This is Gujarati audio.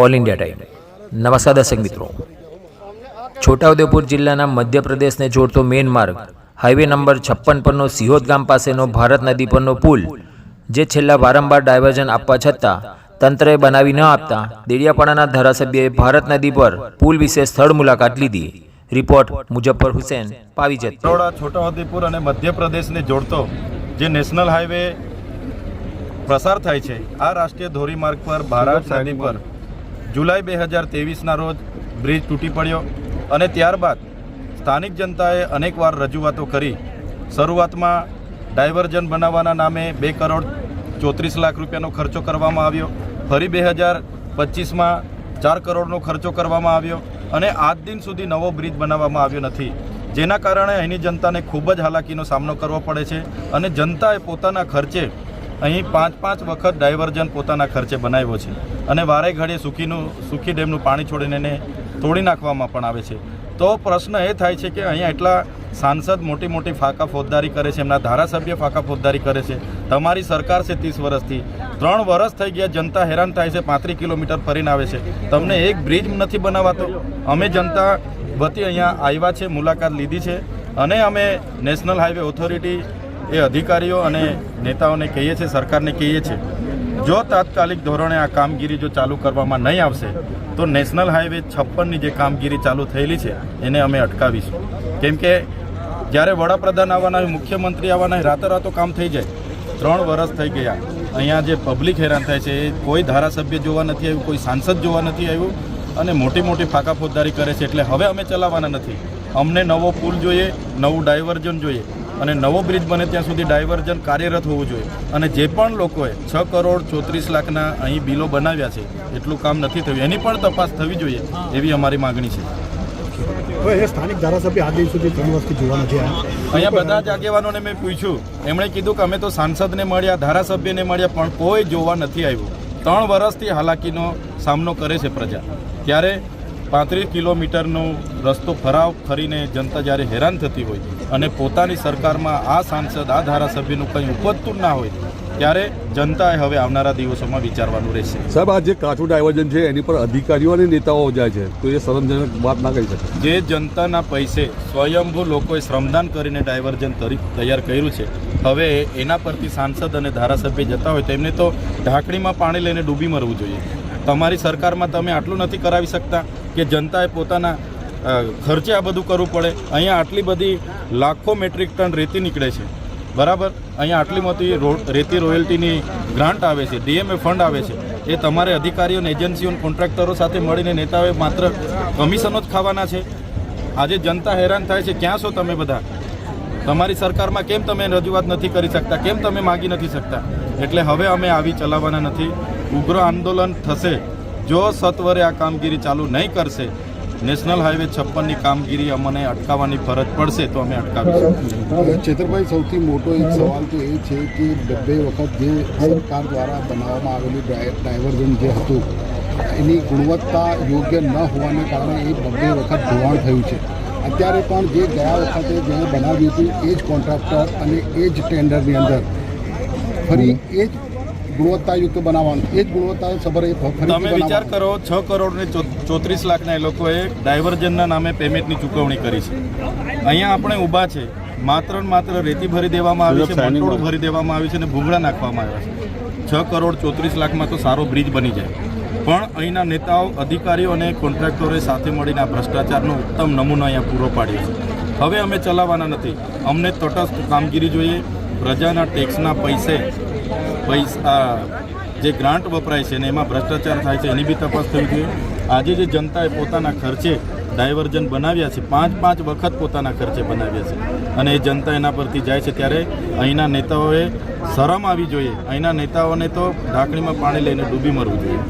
All India time. નમસ્કાર દર્શક મિત્રો. છોટાઉદેપુર જિલ્લાના મધ્યપ્રદેશને જોડતો મેઇન માર્ગ, હાઈવે નંબર છપ્પન પરનો સિહોદ ગામ પાસેનો ભારત નદી પરનો પુલ, જે છેલ્લા વારંવાર ડાયવર્ઝન આપવા છતાં તંત્રએ બનાવી ન આપતા દેડિયાપાડાના ધારાસભ્યએ ભારત નદી પર પુલ વિશે સ્થળ મુલાકાત લીધી. રિપોર્ટ મુજફ્ફર હુસેન, પાવીજત. બરોડા, છોટાઉદેપુર અને મધ્યપ્રદેશને જોડતો જે નેશનલ હાઈવે પ્રસાર થાય છે, આ રાષ્ટ્રીય ધોરીમાર્ગ પર ભારત નદી પર જુલાઈ બે હજાર તેવીસના રોજ બ્રિજ તૂટી પડ્યો અને ત્યારબાદ સ્થાનિક જનતાએ અનેકવાર રજૂઆતો કરી. શરૂઆતમાં ડાયવર્ઝન બનાવવાના નામે બે કરોડ ચોત્રીસ લાખ રૂપિયાનો ખર્ચો કરવામાં આવ્યો. ફરી બે હજાર પચીસમાં ચાર કરોડનો ખર્ચો કરવામાં આવ્યો અને આજ દિન સુધી નવો બ્રિજ બનાવવામાં આવ્યો નથી. જેના કારણે અહીંની જનતાને ખૂબ જ હાલાકીનો સામનો કરવો પડે છે અને જનતાએ પોતાના ખર્ચે અહીં પાંચ પાંચ વખત ડાયવર્ઝન પોતાના ખર્ચે બનાવ્યો છે અને વારે ઘડીએ સુખીનું, સુખી ડેમનું પાણી છોડીને એને તોડી નાખવામાં પણ આવે છે. તો પ્રશ્ન એ થાય છે કે અહીંયા એટલા સાંસદ મોટી મોટી ફાકા ફોજદારી કરે છે, એમના ધારાસભ્ય ફાકા ફોજદારી કરે છે. તમારી સરકાર છે ત્રીસ વર્ષથી. ત્રણ વર્ષ થઈ ગયા જનતા હેરાન થાય છે, પાંત્રીસ કિલોમીટર ફરીને આવે છે. તમને એક બ્રિજ નથી બનાવાતો? અમે જનતા વતી અહીંયા આવ્યા છે, મુલાકાત લીધી છે. અને અમે નેશનલ હાઈવે ઓથોરિટી એ અધિકારીઓ અને નેતાઓને કહીએ છીએ, સરકારને કહીએ છીએ, જો તાત્કાલિક ધોરણે આ કામગીરી જો ચાલુ કરવામાં નહીં આવશે, તો નેશનલ હાઈવે છપ્પનની જે કામગીરી ચાલુ થયેલી છે, એને અમે અટકાવીશું. કેમ કે જ્યારે વડાપ્રધાન આવવાના હોય, મુખ્યમંત્રી આવવાના હોય, રાતોરાતો કામ થઈ જાય. ત્રણ વર્ષ થઈ ગયા. અહીંયા જે પબ્લિક હેરાન થાય છે, એ કોઈ ધારાસભ્ય જોવા નથી આવ્યું, કોઈ સાંસદ જોવા નથી આવ્યું, અને મોટી મોટી ફાંકા ફોજદારી કરે છે. એટલે હવે અમે ચલાવવાના નથી. અમને નવો પુલ જોઈએ, નવું ડાયવર્ઝન જોઈએ. અને નવો બ્રિજ બને ત્યાં સુધી ડાયવર્ઝન કાર્યરત હોવું જોઈએ. અને જે પણ લોકોએ છ કરોડ ચોત્રીસ લાખના અહીં બિલો બનાવ્યા છે એટલું કામ નથી થયું. એની પણ તપાસ થવી જોઈએ એવી અમારી માગણી છે. સ્થાનિક ધારાસભ્ય આજ દિન સુધી ત્રણ વર્ષથી જોવા નથી આવ્યા. અહીંયા બધા જ આગેવાનોને મેં પૂછ્યું. એમણે કીધું કે અમે તો સાંસદને મળ્યા ધારાસભ્યને મળ્યા પણ કોઈ જોવા નથી આવ્યું. ત્રણ વર્ષથી હાલાકીનો સામનો કરે છે પ્રજા. ત્યારે પાંત્રીસ કિલોમીટરનો રસ્તો ફરાવ ફરીને જનતા જ્યારે હેરાન થતી હોય અને પોતાની સરકારમાં આ સાંસદ આ ધારાસભ્યનું કંઈ ઉપજતું ના હોય ત્યારે જનતાએ હવે આવનારા દિવસોમાં વિચારવાનું રહેશે. સાહેબ આ જે કાચું ડાયવર્જન છે એની પર અધિકારીઓ અને નેતાઓ જાય છે તો એ શરમજનક વાત ના કહી શકે જે જનતાના પૈસે સ્વયંભૂ લોકોએ શ્રમદાન કરીને ડાયવર્જન તૈયાર કર્યું છે હવે એના પરથી સાંસદ અને ધારાસભ્ય જતા હોય તેમને તો ઢાંકણીમાં પાણી લઈને ડૂબી મરવું જોઈએ. તમારી સરકારમાં તમે આટલું નથી કરાવી શકતા? કે જનતાએ પોતાના ખર્ચે આ બધું કરવું પડે. અહીંયા આટલી બધી લાખો મેટ્રિક ટન રેતી નીકળે છે. બરાબર? અહીંયા આટલી મોટી રેતી રોયલ્ટીની ગ્રાન્ટ આવે છે, ડીએમએ ફંડ આવે છે. એ તમારે અધિકારીઓ એજન્સીઓને એજન્સીઓ કોન્ટ્રાક્ટરો સાથે મળીને નેતાઓએ માત્ર કમિશનો જ ખાવાના છે. આજે જનતા હેરાન થાય છે, ક્યાં છો તમે બધા? તમારી સરકારમાં કેમ તમે રજૂઆત નથી કરી શકતા? કેમ તમે માગી નથી શકતા? એટલે હવે અમે આવી ચલાવવાના નથી. ઉગ્ર આંદોલન થશે. જો સત્વરે આ કામગીરી ચાલુ નહીં કરશે, નેશનલ હાઈવે છપ્પનની કામગીરી અમને અટકાવવાની ફરજ પડશે તો અમે અટકાવીશું. ચેતરભાઈ, સૌથી મોટો એક સવાલ તો એ છે કે બે વખત જે સરકાર દ્વારા બનાવવામાં આવેલું ડાય- ડાયવર્ઝન જે હતું, એની ગુણવત્તા યોગ્ય ન હોવાને કારણે એ બબ્બે વખત ધોવાણ થયું છે. અત્યારે પણ જે ગયા વખતે જેણે બનાવ્યું હતું, એ જ કોન્ટ્રાક્ટર અને એ જ ટેન્ડરની અંદર ફરી એ જ ગુણવત્તાયુક્ત બનાવવાનું. એ જ ગુણવત્તા સભર એ તમે વિચાર કરો છ કરોડ ને ચોત્રીસ લાખના એ લોકોએ ડાયવર્ઝનના નામે પેમેન્ટની ચૂકવણી કરી છે. અહીંયા આપણે ઊભા છે. માત્ર ને માત્ર રેતી ભરી દેવામાં આવી છે મટોળું ભરી દેવામાં આવ્યું છે અને ભૂંગળા નાખવામાં આવ્યા છે. છ કરોડ ચોત્રીસ લાખમાં તો સારો બ્રિજ બની જાય. પણ અહીંના નેતાઓ અધિકારીઓ અને કોન્ટ્રાક્ટરોએ સાથે મળીને આ ભ્રષ્ટાચારનો ઉત્તમ નમૂનો અહીંયા પૂરો પાડ્યો છે. હવે અમે ચલાવવાના નથી. અમને તટસ્થ કામગીરી જોઈએ. પ્રજાના ટેક્સના પૈસે પૈસા જે ગ્રાન્ટ વપરાય છે ને એમાં ભ્રષ્ટાચાર થાય છે એની બી તપાસ થવી જોઈએ. આજે જે જનતાએ પોતાના ખર્ચે ડાયવર્ઝન બનાવ્યા છે, પાંચ પાંચ વખત પોતાના ખર્ચે બનાવ્યા છે. અને એ જનતા એના પરથી જાય છે ત્યારે અહીંના નેતાઓએ શરમ આવી જોઈએ. અહીંના નેતાઓને તો ઢાંકણીમાં પાણી લઈને ડૂબી મરવું જોઈએ.